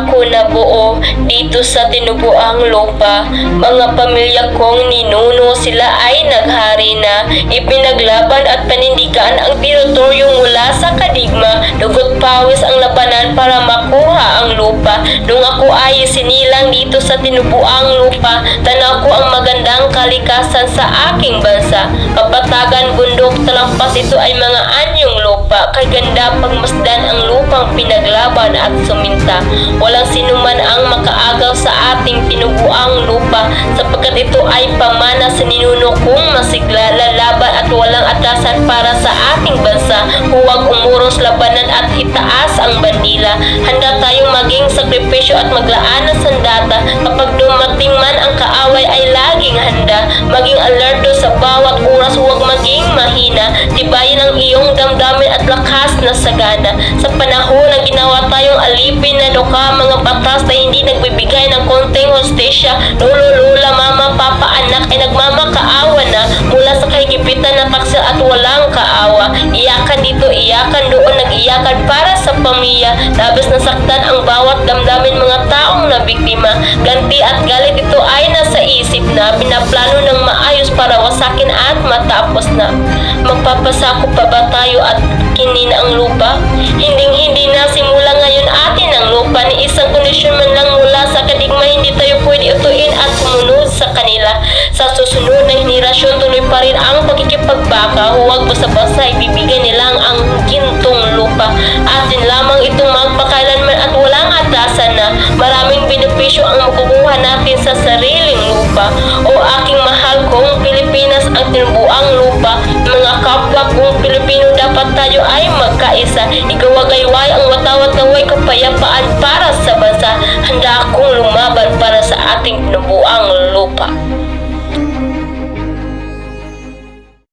ako nabuo dito sa tinubuang lupa. Mga pamilya kong ninuno sila ay naghari na. Ipinaglaban at panindigan ang teritoryo mula sa kadigma. Dugot pawis ang labanan para makuha ang lupa. Nung ako ay sinilang dito sa tinubuang lupa, tanaw ko ang magandang kalikasan sa aking bansa. Kapatagan, bundok, talampas ito ay mga anyong lupa. Kay ganda pagmasdan ang lupang pinaglaban at suminta. Walang sinuman ang makaagaw sa ating tinubuang lupa sapagkat ito ay pamana sa ninuno kong masigla, lalaban at walang atasan para sa ating bansa. Huwag umuros labanan at itaas ang bandila. Handa tayong maging sakripisyo at maglaan ng sandata. Kapag dumating man ang kaaway ay laging handa. Maging alerto sa bawat oras, huwag maging mahina. Tibayin ang iyong damdamin at lakas na sagana. Sa panahon na ginawa tayong alipin na duka, mga batas na hindi nagbibigay ng konting hostesya, lolo, lola, mama, papa, anak ay nagmamakaawa na mula sa kahigipitan na taksil at walang kaawa. Iyakan dito, iyakan doon, nag-iyakan para sa pamilya. Labis na saktan ang bawat damdamin mga taong nabiktima. Ganti at galit ito ay nasa isip na pinaplano para wasakin at matapos na. Magpapasako pa ba tayo at kinin ang lupa? Hinding hindi na simula ngayon atin ang lupa ni isang kondisyon man lang mula sa kadigma hindi tayo pwede utuin at sumunod sa kanila. Sa susunod na henerasyon tuloy pa rin ang pagkikipagbaka huwag basta-basta ibibigay nilang ang gintong lupa. Atin lamang itong magpakailanman at walang atasan na maraming benepisyo ang makukuha natin sa sariling lupa. O lupa, mga kapwa kong Pilipino dapat tayo ay magkaisa. Igawagayway ang watawat naway kapayapaan para sa bansa. Handa akong lumaban para sa ating tinubuang lupa.